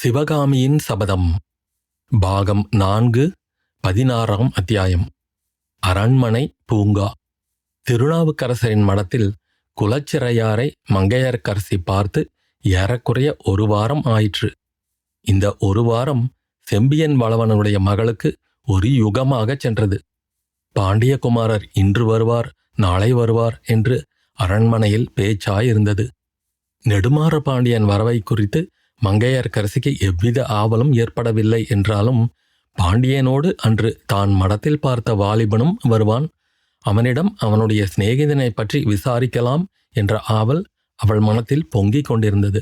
சிவகாமியின் சபதம். பாகம் நான்கு பதினாறாம் அத்தியாயம். அரண்மனை பூங்கா. திருநாவுக்கரசரின் மடத்தில் குலச்சிறையாரை மங்கையர்க்கரசி பார்த்து ஏறக்குறைய ஒரு வாரம் ஆயிற்று. இந்த ஒரு வாரம் செம்பியன் வளவனுடைய மகளுக்கு ஒரு யுகமாகச் சென்றது. பாண்டியகுமாரர் இன்று வருவார் நாளை வருவார் என்று அரண்மனையில் பேச்சாயிருந்தது. நெடுமாற பாண்டியன் வரவை குறித்து மங்கையர்க்கரசிக்கு எவ்வித ஆவலும் ஏற்படவில்லை என்றாலும் பாண்டியனோடு அன்று தான் மடத்தில் பார்த்த வாலிபனும் வருவான். அவனிடம் அவனுடைய சிநேகிதனை பற்றி விசாரிக்கலாம் என்ற ஆவல் அவள் மனத்தில் பொங்கிக் கொண்டிருந்தது.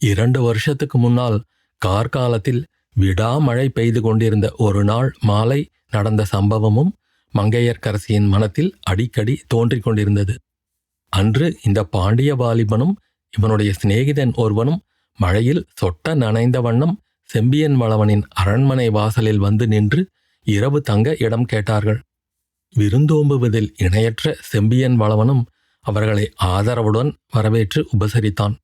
இரண்டு வருஷத்துக்கு முன்னால் கார்காலத்தில் விடாமழை பெய்து கொண்டிருந்த ஒரு நாள் மாலை நடந்த சம்பவமும் மங்கையர்க்கரசியின் மனத்தில் அடிக்கடி தோன்றிக் கொண்டிருந்தது. அன்று இந்த பாண்டிய வாலிபனும் இவனுடைய சிநேகிதன் ஒருவனும் மழையில் சொட்ட நனைந்த வண்ணம் செம்பியன் வளவனின் அரண்மனை வாசலில் வந்து நின்று இரவு தங்க இடம் கேட்டார்கள். விருந்தோம்புவதில் இணையற்ற செம்பியன் வளவனும் அவர்களை ஆதரவுடன் வரவேற்று உபசரித்தான்.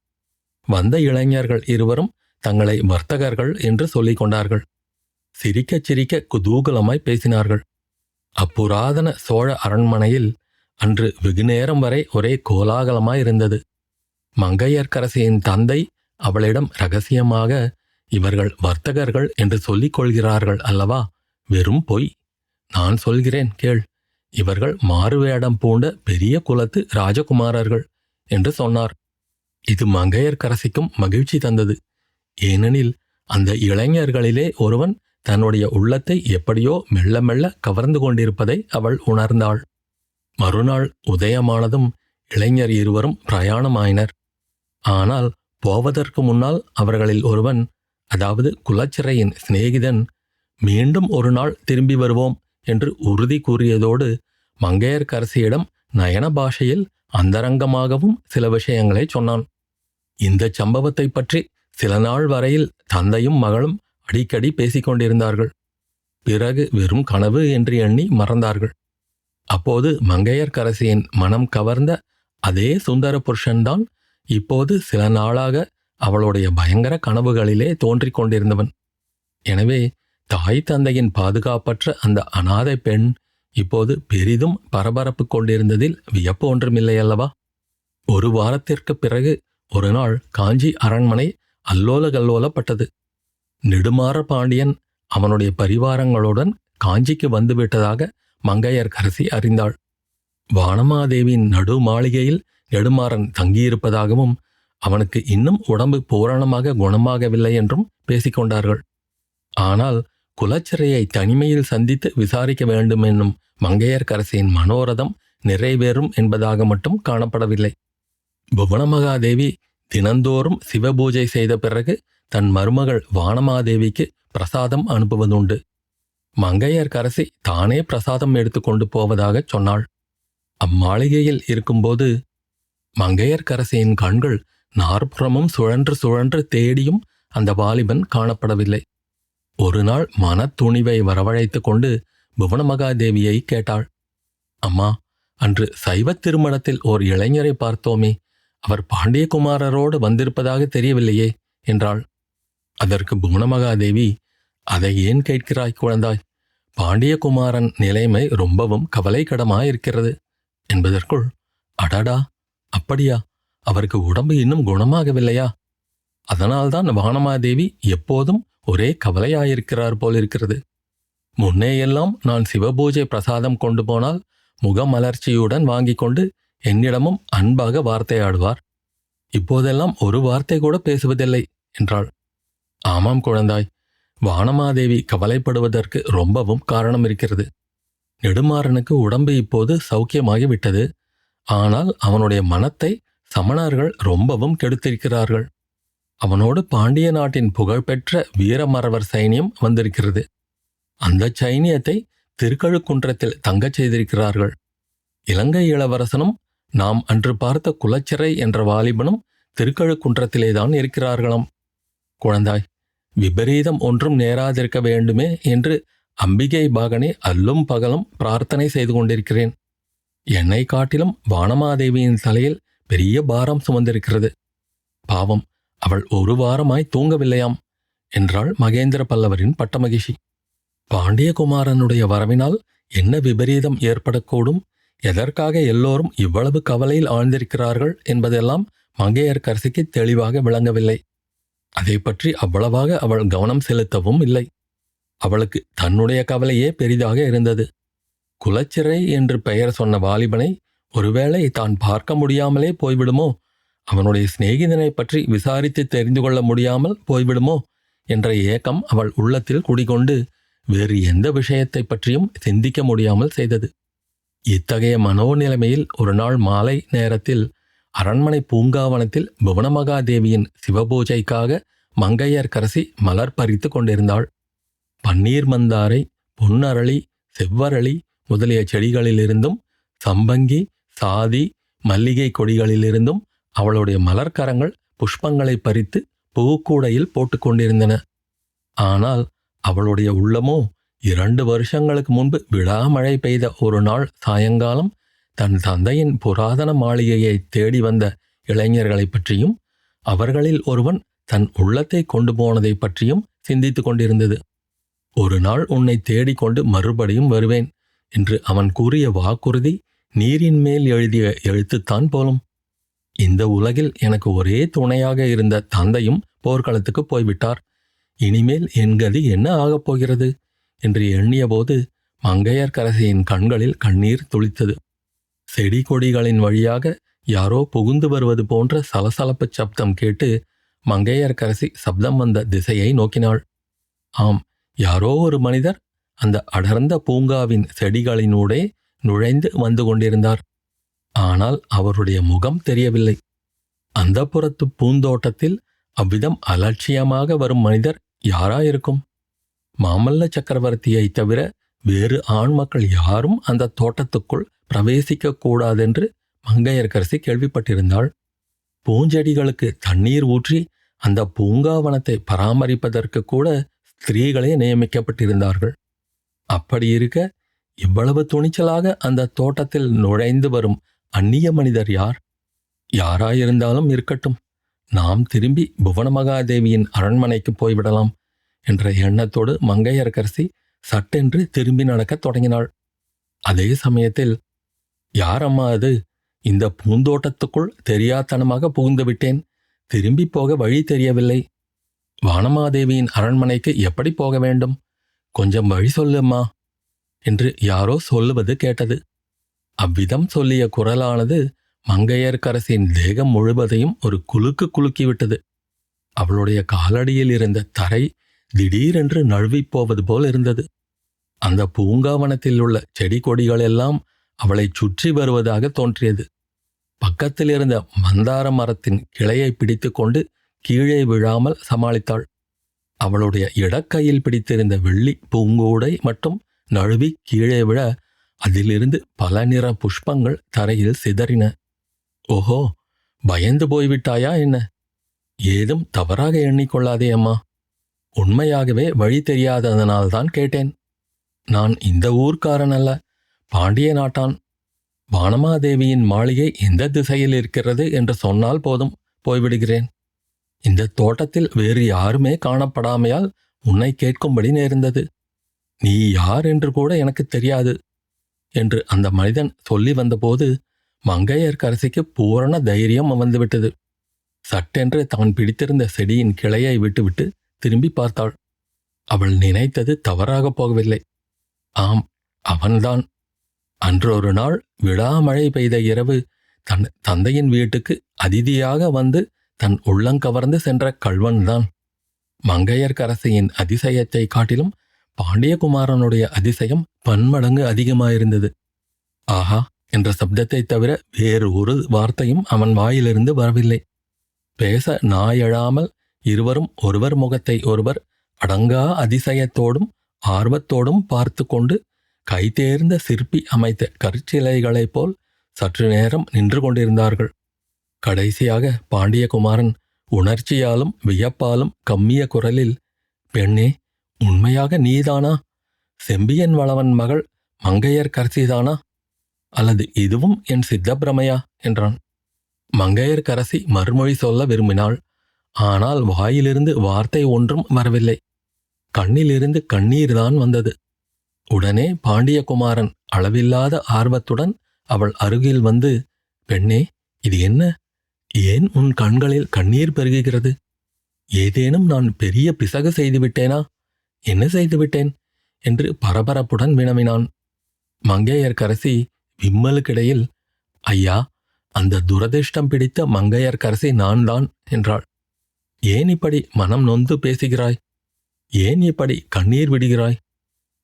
வந்த இளைஞர்கள் இருவரும் தங்களை வர்த்தகர்கள் என்று சொல்லிக் கொண்டார்கள். சிரிக்கச் சிரிக்க குதூகலமாய் பேசினார்கள். அப்புராதன சோழ அரண்மனையில் அன்று வெகுநேரம் வரை ஒரே கோலாகலமாயிருந்தது மங்கையர்க்கரசியின் தந்தை அவளிடம் ரகசியமாக இவர்கள் வர்த்தகர்கள் என்று சொல்லிக் கொள்கிறார்கள் அல்லவா? வெறும் பொய். நான் சொல்கிறேன் கேள். இவர்கள் மாறுவேடம் பூண்ட பெரிய குலத்து ராஜகுமாரர்கள் என்று சொன்னார். இது மங்கையர்க்கரசிக்கும் மகிழ்ச்சி தந்தது. ஏனெனில் அந்த இளைஞர்களிலே ஒருவன் தன்னுடைய உள்ளத்தை எப்படியோ மெல்ல மெல்ல கவர்ந்து கொண்டிருப்பதை அவள் உணர்ந்தாள். மறுநாள் உதயமானதும் இளைஞர் இருவரும் பிரயாணமாயினர். ஆனால் போவதற்கு முன்னால் அவர்களில் ஒருவன் அதாவது குலச்சிறையின் சிநேகிதன் மீண்டும் ஒரு நாள் திரும்பி வருவோம் என்று உறுதி கூறியதோடு மங்கையர்க்கரசியிடம் நயன பாஷையில் அந்தரங்கமாகவும் சில விஷயங்களை சொன்னான். இந்த சம்பவத்தை பற்றி சில நாள் வரையில் தந்தையும் மகளும் அடிக்கடி பேசிக் கொண்டிருந்தார்கள். பிறகு வெறும் கனவு என்று எண்ணி மறந்தார்கள். அப்போது மங்கையர்க்கரசியின் மனம் கவர்ந்த அதே சுந்தர புருஷன்தான் இப்போது சில நாளாக அவளுடைய பயங்கர கனவுகளிலே தோன்றிக் கொண்டிருந்தவன். எனவே தாய் தந்தையின் பாதுகாப்பற்ற அந்த அனாதை பெண் இப்போது பெரிதும் பரபரப்பு கொண்டிருந்ததில் வியப்பு ஒன்றுமில்லை அல்லவா? ஒரு வாரத்திற்குப் பிறகு ஒரு நாள் காஞ்சி அரண்மனை அல்லோல கல்லோலப்பட்டது நெடுமாற பாண்டியன் அவனுடைய பரிவாரங்களுடன் காஞ்சிக்கு வந்துவிட்டதாக மங்கையர்கரசி அறிந்தாள். வானமாதேவியின் நடு மாளிகையில் நெடுமாறன் தங்கியிருப்பதாகவும் அவனுக்கு இன்னும் உடம்பு பூரணமாக குணமாகவில்லை என்றும் பேசிக்கொண்டார்கள். ஆனால் குலச்சிறையை தனிமையில் சந்தித்து விசாரிக்க வேண்டும் என்னும் மங்கையர்க்கரசியின் மனோரதம் நிறைவேறும் என்பதாக மட்டும் காணப்படவில்லை. புவனமகாதேவி தினந்தோறும் சிவபூஜை செய்த பிறகு தன் மருமகள் வானமாதேவிக்கு பிரசாதம் அனுப்புவதுண்டு. மங்கையர்க்கரசி தானே பிரசாதம் எடுத்துக்கொண்டு போவதாகச் சொன்னாள். அம்மாளிகையில் இருக்கும்போது மங்கையர்க்கரசியின் கண்கள் நாற்புறமும் சுழன்று சுழன்று தேடியும் அந்த வாலிபன் காணப்படவில்லை. ஒரு நாள் மனத்துணிவை வரவழைத்து கொண்டு புவனமகாதேவியை கேட்டாள். அம்மா அன்று சைவத் திருமணத்தில் ஓர் இளைஞரை பார்த்தோமே. அவர் பாண்டியகுமாரரோடு வந்திருப்பதாக தெரியவில்லையே என்றாள். அதற்கு புவனமகாதேவி அதை ஏன் கேட்கிறாய் குழந்தாய்? பாண்டியகுமாரன் நிலைமை ரொம்பவும் கவலைக்கிடமாயிருக்கிறது. என்பதற்குள் அடடா! அப்படியா? அவருக்கு உடம்பு இன்னும் குணமாகவில்லையா? அதனால்தான் வானமாதேவி எப்போதும் ஒரே கவலையாயிருக்கிறார் போலிருக்கிறது. முன்னேயெல்லாம் நான் சிவபூஜை பிரசாதம் கொண்டு போனால் முகமலர்ச்சியுடன் வாங்கி கொண்டு என்னிடமும் அன்பாக வார்த்தையாடுவார். இப்போதெல்லாம் ஒரு வார்த்தை கூட பேசுவதில்லை என்றாள். ஆமாம் குழந்தாய் வானமாதேவி கவலைப்படுவதற்கு ரொம்பவும் காரணம் இருக்கிறது. நெடுமாறனுக்கு உடம்பு இப்போது சௌக்கியமாகிவிட்டது. ஆனால் அவனுடைய மனத்தை சமணர்கள் ரொம்பவும் கெடுத்திருக்கிறார்கள். அவனோடு பாண்டிய நாட்டின் புகழ்பெற்ற வீரமரவர் சைனியம் வந்திருக்கிறது. அந்த சைனியத்தை திருக்கழுக்குன்றத்தில் தங்கச் செய்திருக்கிறார்கள். இலங்கை இளவரசனும் நாம் அன்று பார்த்த குலச்சிறை என்ற வாலிபனும் திருக்கழுக்குன்றத்திலேதான் இருக்கிறார்களாம். குழந்தாய் விபரீதம் ஒன்றும் நேராதிருக்க வேண்டுமே என்று அம்பிகை பாகனை அல்லும் பகலும் பிரார்த்தனை செய்து கொண்டிருக்கிறேன். என்னை காட்டிலும் வானமாதேவியின் தலையில் பெரிய பாரம் சுமந்திருக்கிறது. பாவம் அவள் ஒரு வாரமாய் தூங்கவில்லையாம் என்றாள் மகேந்திர பல்லவரின் பட்டமகிஷி பாண்டியகுமாரனுடைய வரவினால் என்ன விபரீதம் ஏற்படக்கூடும்? எதற்காக எல்லோரும் இவ்வளவு கவலையில் ஆழ்ந்திருக்கிறார்கள் என்பதெல்லாம் மங்கையர்கரசிக்கு தெளிவாக விளங்கவில்லை. அதை பற்றி அவ்வளவாக அவள் கவனம் செலுத்தவும் இல்லை. அவளுக்கு தன்னுடைய கவலையே பெரிதாக இருந்தது. குலச்சிறை என்று பெயர் சொன்ன வாலிபனை ஒருவேளை தான் பார்க்க முடியாமலே போய்விடுமோ? அவனுடைய சிநேகிதனை பற்றி விசாரித்து தெரிந்து கொள்ள முடியாமல் போய்விடுமோ? என்ற ஏக்கம் அவள் உள்ளத்தில் குடிகொண்டு வேறு எந்த விஷயத்தை பற்றியும் சிந்திக்க முடியாமல் செய்தது. இத்தகைய மனோநிலைமையில் ஒரு நாள் மாலை நேரத்தில் அரண்மனை பூங்காவனத்தில் புவனமகாதேவியின் சிவபூஜைக்காக மங்கையர்க்கரசி மலர் பறித்து கொண்டிருந்தாள். பன்னீர் மந்தாரை பொன்னரளி செவ்வரளி முதலிய செடிகளிலிருந்தும் சம்பங்கி சாதி மல்லிகை கொடிகளிலிருந்தும் அவளுடைய மலர்க்கரங்கள் புஷ்பங்களை பறித்து பூக்கூடையில் போட்டுக்கொண்டிருந்தன ஆனால் அவளுடைய உள்ளமோ இரண்டு வருஷங்களுக்கு முன்பு விடாமழை பெய்த ஒரு நாள் சாயங்காலம் தன் தந்தையின் புராதன மாளிகையை தேடி வந்த இளைஞர்களைப் பற்றியும் அவர்களில் ஒருவன் தன் உள்ளத்தை கொண்டு போனதை பற்றியும் சிந்தித்துக் கொண்டிருந்தது. ஒரு நாள் உன்னை தேடிக்கொண்டு மறுபடியும் வருவேன். என்று அவன் கூறிய வாக்குறுதி நீரின் மேல் எழுதிய எழுத்துத்தான் போலும். இந்த உலகில் எனக்கு ஒரே துணையாக இருந்த தந்தையும் போர்க்களத்துக்கு போய்விட்டார். இனிமேல் என் கதி என்ன ஆகப் போகிறது? என்று எண்ணியபோது மங்கையர்க்கரசியின் கண்களில் கண்ணீர் துளித்தது. செடி கொடிகளின் வழியாக யாரோ புகுந்து வருவது போன்ற சலசலப்புச் சப்தம் கேட்டு மங்கையர்க்கரசி சப்தம் வந்த திசையை நோக்கினாள். ஆம் யாரோ ஒரு மனிதர் அந்த அடர்ந்த பூங்காவின் செடிகளினூடே நுழைந்து வந்து கொண்டிருந்தார். ஆனால் அவருடைய முகம் தெரியவில்லை. அந்த புறத்து பூந்தோட்டத்தில் அவ்விதம் அலட்சியமாக வரும் மனிதர் யாராயிருக்கும்? மாமல்ல சக்கரவர்த்தியை தவிர வேறு ஆண் மக்கள் யாரும் அந்த தோட்டத்துக்குள் பிரவேசிக்க கூடாதென்று கேள்விப்பட்டிருந்தாள். பூஞ்செடிகளுக்கு தண்ணீர் ஊற்றி அந்த பூங்காவனத்தை பராமரிப்பதற்கு கூட ஸ்திரீகளே நியமிக்கப்பட்டிருந்தார்கள். அப்படி இருக்க இவ்வளவு துணிச்சலாக அந்த தோட்டத்தில் நுழைந்து வரும் அந்நிய மனிதர் யார்? யாராயிருந்தாலும் இருக்கட்டும். நாம் திரும்பி புவனமகாதேவியின் அரண்மனைக்கு போய்விடலாம் என்ற எண்ணத்தோடு மங்கையரக்கரசி சட்டென்று திரும்பி நடக்கத் தொடங்கினாள். அதே சமயத்தில் யார் அம்மா அது? இந்த பூந்தோட்டத்துக்குள் தெரியாத்தனமாக புகுந்து விட்டேன். திரும்பி போக வழி தெரியவில்லை. வானமாதேவியின் அரண்மனைக்கு எப்படி போக வேண்டும்? கொஞ்சம் வழி சொல்லும்மா என்று யாரோ சொல்லுவது கேட்டது. அவ்விதம் சொல்லிய குரலானது மங்கையர்க்கரசின் தேகம் முழுவதையும் ஒரு குலுக்கு குலுக்கிவிட்டது. அவளுடைய காலடியில் இருந்த தரை திடீரென்று நழுவிப் போவது போல் இருந்தது. அந்த பூங்காவனத்தில் உள்ள செடி கொடிகளெல்லாம் அவளைச் சுற்றி வருவதாக தோன்றியது. பக்கத்தில் இருந்த மந்தார மரத்தின் கிளையை பிடித்துக்கொண்டு கீழே விழாமல் சமாளித்தாள். அவளுடைய இடக்கையில் பிடித்திருந்த வெள்ளி பூங்கூடை மட்டும் நழுவி கீழே விழ அதிலிருந்து பல நிற புஷ்பங்கள் தரையில் சிதறின. ஓஹோ பயந்து போய்விட்டாயா என்ன? ஏதும் தவறாக எண்ணிக்கொள்ளாதே அம்மா. உண்மையாகவே வழி தெரியாததனால்தான் கேட்டேன். நான் இந்த ஊர்க்காரன் அல்ல பாண்டிய நாட்டான். வானமாதேவியின் மாளிகை எந்த திசையில் இருக்கிறது என்று சொன்னால் போதும் போய்விடுகிறேன். இந்த தோட்டத்தில் வேறு யாருமே காணப்படாமையால் உன்னை கேட்கும்படி நேர்ந்தது. நீ யார் என்று கூட எனக்கு தெரியாது என்று அந்த மனிதன் சொல்லி வந்தபோது மங்கையர்க்கரசிக்கு பூரண தைரியம் வந்துவிட்டது சட்டென்று தான் பிடித்திருந்த செடியின் கிளையை விட்டுவிட்டு திரும்பி பார்த்தாள். அவள் நினைத்தது தவறாகப் போகவில்லை. ஆம் அவன்தான். அன்றொரு நாள் விடாமழை பெய்த இரவு தன் தந்தையின் வீட்டுக்கு அதிதியாக வந்து தன் உள்ளங்கவர்ந்து சென்ற கள்வன்தான். மங்கையர்க்கரசியின் அதிசயத்தை காட்டிலும் பாண்டியகுமாரனுடைய அதிசயம் பன்மடங்கு அதிகமாயிருந்தது. ஆஹா என்ற சப்தத்தை தவிர வேறு ஒரு வார்த்தையும் அவன் வாயிலிருந்து வரவில்லை. பேச நாயழாமல் இருவரும் ஒருவர் முகத்தை ஒருவர் அடங்கா அதிசயத்தோடும் ஆர்வத்தோடும் பார்த்து கொண்டு கைதேர்ந்த சிற்பி அமைத்த கற்சிலைகளைப் போல் சற்று நேரம் நின்று கொண்டிருந்தார்கள். கடைசியாக பாண்டியகுமாரன் உணர்ச்சியாலும் வியப்பாலும் கம்மிய குரலில் பெண்ணே உண்மையாக நீதானா? செம்பியன் வளவன் மகள் மங்கையர் கரசிதானா? அல்லது இதுவும் என் சித்தப்பிரமையா? என்றான். மங்கையர் கரசி மறுமொழி சொல்ல விரும்பினாள். ஆனால் வாயிலிருந்து வார்த்தை ஒன்றும் வரவில்லை. கண்ணிலிருந்து கண்ணீர்தான் வந்தது. உடனே பாண்டியகுமாரன் அளவில்லாத ஆர்வத்துடன் அவள் அருகில் வந்து பெண்ணே இது என்ன? ஏன் உன் கண்களில் கண்ணீர் பெருகுகிறது? ஏதேனும் நான் பெரிய பிசகு செய்துவிட்டேனா என்ன செய்துவிட்டேன் என்று பரபரப்புடன் வினவினான். மங்கையர்க்கரசி விம்மலுக்கிடையில் ஐயா அந்த துரதிர்ஷ்டம் பிடித்த மங்கையர்க்கரசி நான் தான் என்றாள். ஏன் இப்படி மனம் நொந்து பேசுகிறாய்? ஏன் இப்படி கண்ணீர் விடுகிறாய்?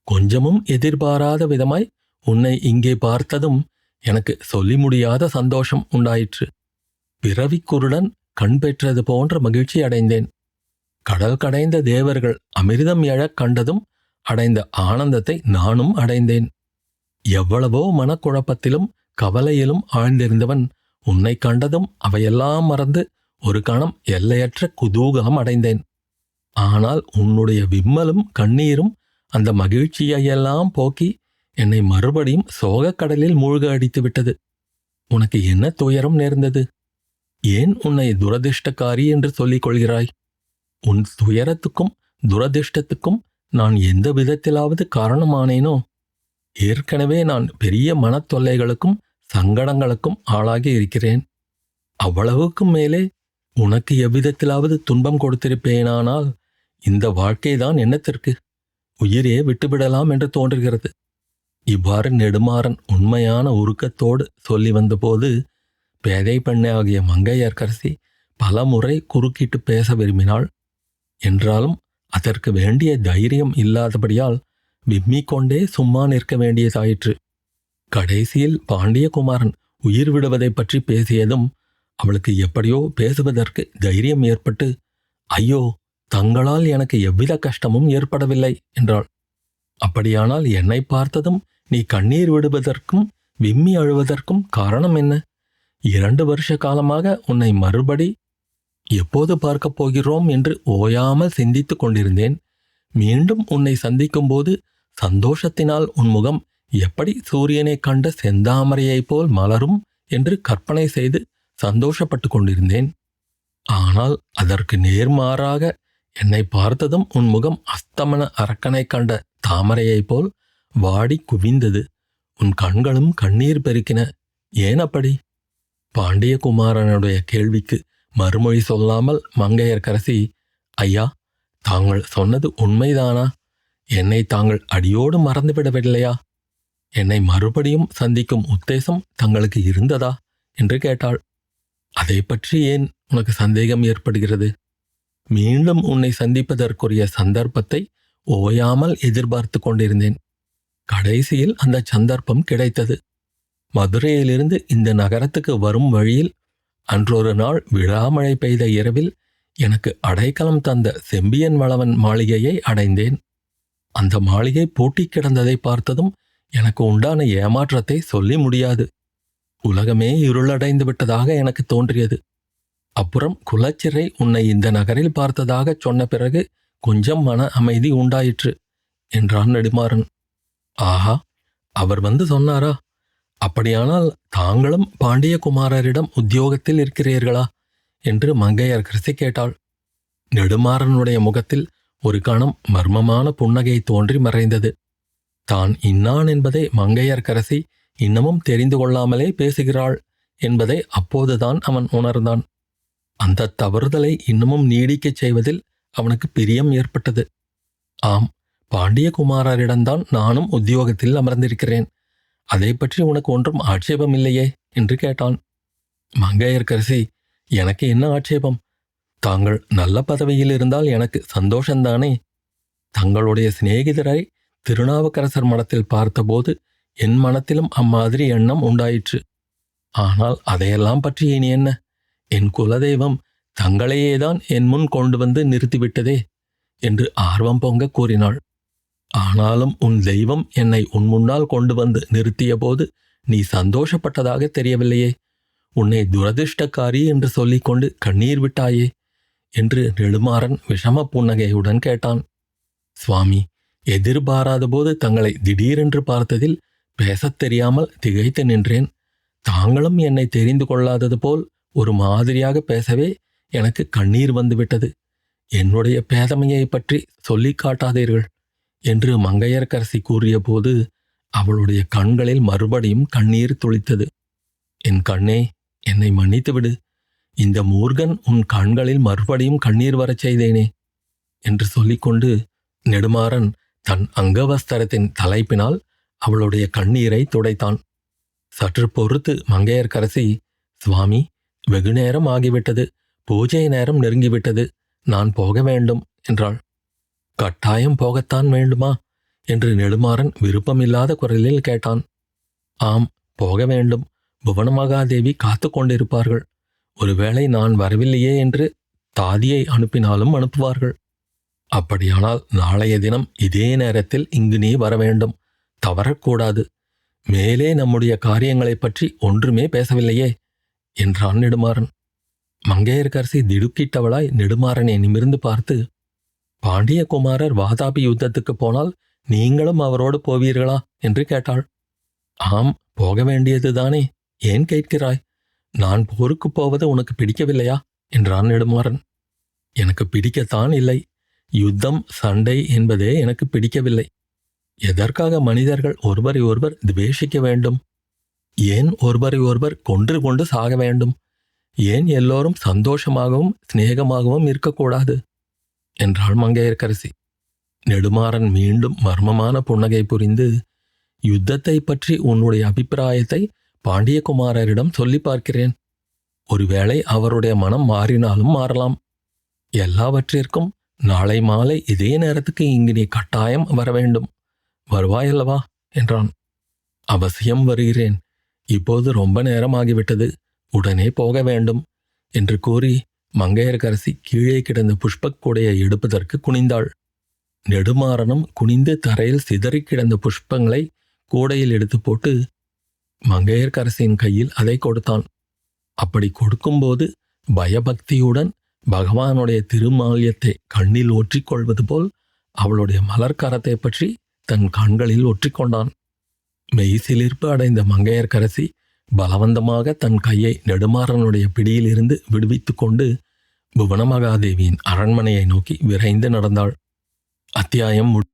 கொஞ்சமும் எதிர்பாராத விதமாய் உன்னை இங்கே பார்த்ததும் எனக்கு சொல்லி முடியாத சந்தோஷம் உண்டாயிற்று. பிறவிக் குருடன் கண் பெற்றது போன்ற மகிழ்ச்சி அடைந்தேன். கடல் கடைந்த தேவர்கள் அமிர்தம் எழக் கண்டதும் அடைந்த ஆனந்தத்தை நானும் அடைந்தேன். எவ்வளவோ மனக்குழப்பத்திலும் கவலையிலும் ஆழ்ந்திருந்தவன் உன்னை கண்டதும் அவையெல்லாம் மறந்து ஒரு கணம் எல்லையற்ற குதூகலம் அடைந்தேன். ஆனால் உன்னுடைய விம்மலும் கண்ணீரும் அந்த மகிழ்ச்சியையெல்லாம் போக்கி என்னை மறுபடியும் சோகக் கடலில் மூழ்க அடித்து விட்டது உனக்கு என்ன துயரம் நேர்ந்தது? ஏன் உன்னை துரதிர்ஷ்டக்காரி என்று சொல்லிக் கொள்கிறாய் உன் துயரத்துக்கும் துரதிர்ஷ்டத்துக்கும் நான் எந்த விதத்திலாவது காரணமானேனோ? ஏற்கனவே நான் பெரிய மனத்தொல்லைகளுக்கும் சங்கடங்களுக்கும் ஆளாகி இருக்கிறேன். அவ்வளவுக்கும் மேலே உனக்கு எவ்விதத்திலாவது துன்பம் கொடுத்திருப்பேனானால் இந்த வாழ்க்கைதான் என்னத்திற்கு? உயிரே விட்டுவிடலாம் என்று தோன்றுகிறது. இவ்வாறு நெடுமாறன் உண்மையான உருக்கத்தோடு சொல்லி வந்தபோது பேதை பெண்ணை ஆகிய மங்கையர்க்கரசி பல முறை குறுக்கிட்டு பேச விரும்பினாள். என்றாலும் அதற்கு வேண்டிய தைரியம் இல்லாதபடியால் விம்மிக் கொண்டே சும்மா நிற்க வேண்டியதாயிற்று. கடைசியில் பாண்டியகுமாரன் உயிர் விடுவதைப் பற்றி பேசியதும் அவளுக்கு எப்படியோ பேசுவதற்கு தைரியம் ஏற்பட்டு ஐயோ தங்களால் எனக்கு எவ்வித கஷ்டமும் ஏற்படவில்லை என்றாள். அப்படியானால் என்னை பார்த்ததும் நீ கண்ணீர் விடுவதற்கும் விம்மி அழுவதற்கும் காரணம் என்ன? இரண்டு வருஷ காலமாக உன்னை மறுபடி எப்போது பார்க்கப் போகிறோம் என்று ஓயாமல் சிந்தித்துக் கொண்டிருந்தேன். மீண்டும் உன்னை சந்திக்கும்போது சந்தோஷத்தினால் உன் முகம் எப்படி சூரியனைக் கண்ட செந்தாமரையைப் போல் மலரும் என்று கற்பனை செய்து சந்தோஷப்பட்டு கொண்டிருந்தேன். ஆனால் அதற்கு நேர்மாறாக என்னை பார்த்ததும் உன் முகம் அஸ்தமன அரக்கனை கண்ட தாமரையைப் போல் வாடி குவிந்தது. உன் கண்களும் கண்ணீர் பெருக்கின. ஏன் அப்படி? பாண்டியகுமாரனுடைய கேள்விக்கு மறுமொழி சொல்லாமல் மங்கையர்க்கரசி ஐயா தாங்கள் சொன்னது உண்மைதானா? என்னை தாங்கள் அடியோடு மறந்துவிடவில்லையா? என்னை மறுபடியும் சந்திக்கும் உத்தேசம் தங்களுக்கு இருந்ததா? என்று கேட்டாள். அதை பற்றி ஏன் உனக்கு சந்தேகம் ஏற்படுகிறது? மீண்டும் உன்னை சந்திப்பதற்குரிய சந்தர்ப்பத்தை ஓயாமல் எதிர்பார்த்து கொண்டிருந்தேன். கடைசியில் அந்த சந்தர்ப்பம் கிடைத்தது. மதுரையிலிருந்து இந்த நகரத்துக்கு வரும் வழியில் அன்றொரு நாள் விழாமழை பெய்த இரவில் எனக்கு அடைக்கலம் தந்த செம்பியன் வளவன் மாளிகையை அடைந்தேன். அந்த மாளிகை பூட்டிக் கிடந்ததை பார்த்ததும் எனக்கு உண்டான ஏமாற்றத்தை சொல்லி முடியாது. உலகமே இருளடைந்து விட்டதாக எனக்கு தோன்றியது. அப்புறம் குலச்சிறை உன்னை இந்த நகரில் பார்த்ததாகச் சொன்ன பிறகு கொஞ்சம் மன அமைதி உண்டாயிற்று என்றான் நெடுமாறன். ஆஹா அவர் வந்து சொன்னாரா? அப்படியானால் தாங்களும் பாண்டியகுமாரரிடம் உத்தியோகத்தில் இருக்கிறீர்களா? என்று மங்கையரசி கேட்டாள். நெடுமாறனுடைய முகத்தில் ஒரு கணம் மர்மமான புன்னகை தோன்றி மறைந்தது. தான் இன்னான் என்பதை மங்கையர்க்கரசி இன்னமும் தெரிந்து கொள்ளாமலே பேசுகிறாள் என்பதை அப்போதுதான் அவன் உணர்ந்தான். அந்த தவறுதலை இன்னமும் நீடிக்கச் செய்வதில் அவனுக்கு பிரியம் ஏற்பட்டது. ஆம் பாண்டியகுமாரரிடம்தான் நானும் உத்தியோகத்தில் அமர்ந்திருக்கிறேன். அதை பற்றி உனக்கு ஒன்றும் ஆட்சேபம் இல்லையே? என்று கேட்டான். மங்கையர்கரசி எனக்கு என்ன ஆட்சேபம்? தாங்கள் நல்ல பதவியில் இருந்தால் எனக்கு சந்தோஷந்தானே? தங்களுடைய சிநேகிதரை திருநாவுக்கரசர் மனத்தில் பார்த்தபோது என் மனத்திலும் அம்மாதிரி எண்ணம் உண்டாயிற்று. ஆனால் அதையெல்லாம் பற்றி இனி என்ன? என் குலதெய்வம் தங்களையேதான் என் முன் கொண்டு வந்து நிறுத்திவிட்டதே என்று ஆர்வம் பொங்க கூறினாள். ஆனாலும் உன் தெய்வம் என்னை உன் முன்னால் கொண்டு வந்து நிறுத்தியபோது நீ சந்தோஷப்பட்டதாக தெரியவில்லையே. உன்னை துரதிர்ஷ்டக்காரி என்று சொல்லிக்கொண்டு கண்ணீர் விட்டாயே என்று நெடுமாறன் விஷம புன்னகையுடன் கேட்டான். சுவாமி எதிர்பாராதபோது தங்களை திடீரென்று பார்த்ததில் பேசத் தெரியாமல் திகைத்து நின்றேன். தாங்களும் என்னை தெரிந்து கொள்ளாதது போல் ஒரு மாதிரியாக பேசவே எனக்கு கண்ணீர் வந்துவிட்டது. என்னுடைய பேதமையை பற்றி சொல்லிக் காட்டாதீர்கள். என்று மங்கையர்க்கரசி கூறியபோது அவளுடைய கண்களில் மறுபடியும் கண்ணீர் துளித்தது. என் கண்ணே என்னை மன்னித்துவிடு. இந்த மூர்கன் உன் கண்களில் மறுபடியும் கண்ணீர் வரச் செய்தேனே என்று சொல்லிக்கொண்டு நெடுமாறன் தன் அங்கவஸ்திரத்தின் தலைப்பினால் அவளுடைய கண்ணீரை துடைத்தான். சற்று பொறுத்து மங்கையர்க்கரசி சுவாமி வெகுநேரம் ஆகிவிட்டது. பூஜை நேரம் நெருங்கிவிட்டது. நான் போக வேண்டும் என்றாள். கட்டாயம் போகத்தான் வேண்டுமா? என்று நெடுமாறன் விருப்பமில்லாத குரலில் கேட்டான். ஆம் போக வேண்டும். புவனமகாதேவி காத்து கொண்டிருப்பார்கள். ஒருவேளை நான் வரவில்லையே என்று தாதியை அனுப்பினாலும் அனுப்புவார்கள். அப்படியானால் நாளைய தினம் இதே நேரத்தில் இங்கு நீ வர வேண்டும். தவறக்கூடாது. மேலே நம்முடைய காரியங்களைப் பற்றி ஒன்றுமே பேசவில்லையே என்றான் நெடுமாறன். மங்கையர்கரசி திடுக்கிட்டவளாய் நெடுமாறனை நிமிர்ந்து பார்த்து பாண்டியகுமாரர் வாதாபி யுத்தத்துக்குப் போனால் நீங்களும் அவரோடு போவீர்களா? என்று கேட்டாள். ஆம் போக வேண்டியதுதானே. ஏன் கேட்கிறாய்? நான் போருக்குப் போவது உனக்கு பிடிக்கவில்லையா? என்றான் நெடுமாறன். எனக்கு பிடிக்கத்தான் இல்லை. யுத்தம் சண்டை என்பதே எனக்கு பிடிக்கவில்லை. எதற்காக மனிதர்கள் ஒருவரை ஒருவர் துவேஷிக்க வேண்டும்? ஏன் ஒருவரை ஒருவர் கொன்று கொண்டு சாக வேண்டும்? ஏன் எல்லோரும் சந்தோஷமாகவும் சிநேகமாகவும் இருக்கக்கூடாது? என்றாள் மங்கையர்க்கரசி. நெடுமாறன் மீண்டும் மர்மமான புன்னகை புரிந்து யுத்தத்தை பற்றி உன்னுடைய அபிப்பிராயத்தை பாண்டியகுமாரரிடம் சொல்லி பார்க்கிறேன். ஒருவேளை அவருடைய மனம் மாறினாலும் மாறலாம். எல்லாவற்றிற்கும் நாளை மாலை இதே நேரத்துக்கு இங்கு நீ கட்டாயம் வர வேண்டும். வருவாயல்லவா? என்றான். அவசியம் வருகிறேன். இப்போது ரொம்ப நேரமாகிவிட்டது. உடனே போக வேண்டும் என்று கூறி மங்கையர்கரசி கீழே கிடந்த புஷ்பக் கூடையை எடுப்பதற்கு குனிந்தாள். நெடுமாறனும் குனிந்து தரையில் சிதறிக் கிடந்த புஷ்பங்களை கூடையில் எடுத்து போட்டு மங்கையர்கரசியின் கையில் அதை கொடுத்தான். அப்படி கொடுக்கும்போது பயபக்தியுடன் பகவானுடைய திருமால்யத்தை கண்ணில் ஒற்றிக்கொள்வது போல் அவளுடைய மலர்க்கரத்தை பற்றி தன் கண்களில் ஒற்றிக்கொண்டான். மெய்சிலிர்ப்பு அடைந்த மங்கையர்க்கரசி பலவந்தமாக தன் கையை நெடுமாறனுடைய பிடியிலிருந்து விடுவித்து கொண்டு புவனமகாதேவியின் அரண்மனையை நோக்கி விரைந்து நடந்தாள். அத்தியாயம் மு-